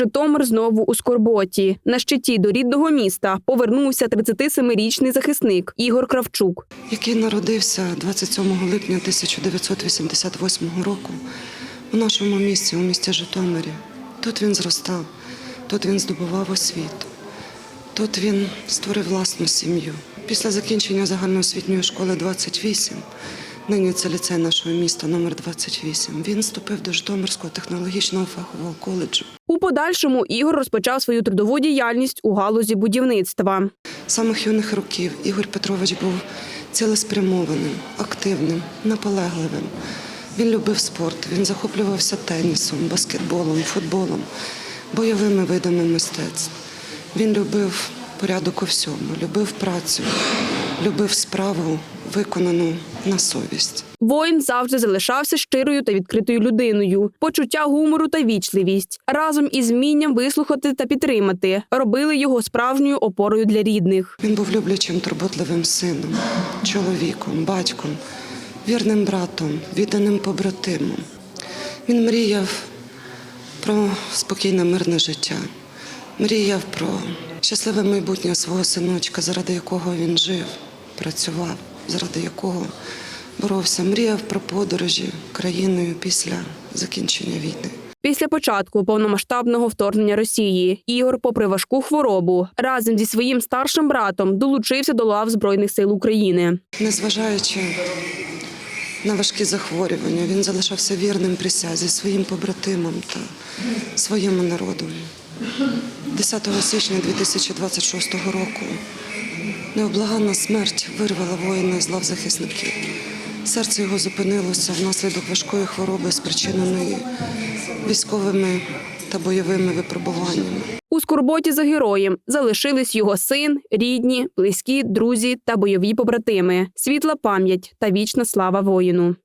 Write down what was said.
Житомир знову у скорботі. На щиті до рідного міста повернувся 37-річний захисник Ігор Кравчук. який народився 27 липня 1988 року у нашому місті, у місті Житомирі. Тут він зростав, тут він здобував освіту, тут він створив власну сім'ю. Після закінчення загальноосвітньої школи 28, нині це ліцей нашого міста номер 28, він вступив до Житомирського технологічного фахового коледжу. У подальшому Ігор розпочав свою трудову діяльність у галузі будівництва. З самих юних років Ігор Петрович був цілеспрямованим, активним, наполегливим. Він любив спорт, він захоплювався тенісом, баскетболом, футболом, бойовими видами мистецтв. Він любив порядок у всьому, любив працю, любив справу, виконану на совість. Воїн завжди залишався щирою та відкритою людиною. Почуття гумору та вічливість разом із вмінням вислухати та підтримати робили його справжньою опорою для рідних. Він був люблячим, турботливим сином, чоловіком, батьком, вірним братом, відданим побратимом. Він мріяв про спокійне мирне життя, мріяв про щасливе майбутнє свого синочка, заради якого він жив, працював, заради якого боровся, мріяв про подорожі країною після закінчення війни. Після початку повномасштабного вторгнення Росії Ігор, попри важку хворобу, разом зі своїм старшим братом долучився до лав Збройних сил України. Незважаючи на важкі захворювання, він залишався вірним присязі своїм побратимам та своєму народу. 10 січня 2026 року необлаганна смерть вирвала воїна з лав захисників. Серце його зупинилося внаслідок важкої хвороби, спричиненої військовими та бойовими випробуваннями. У скорботі за героєм залишились його син, рідні, близькі, друзі та бойові побратими, світла пам'ять та вічна слава воїну.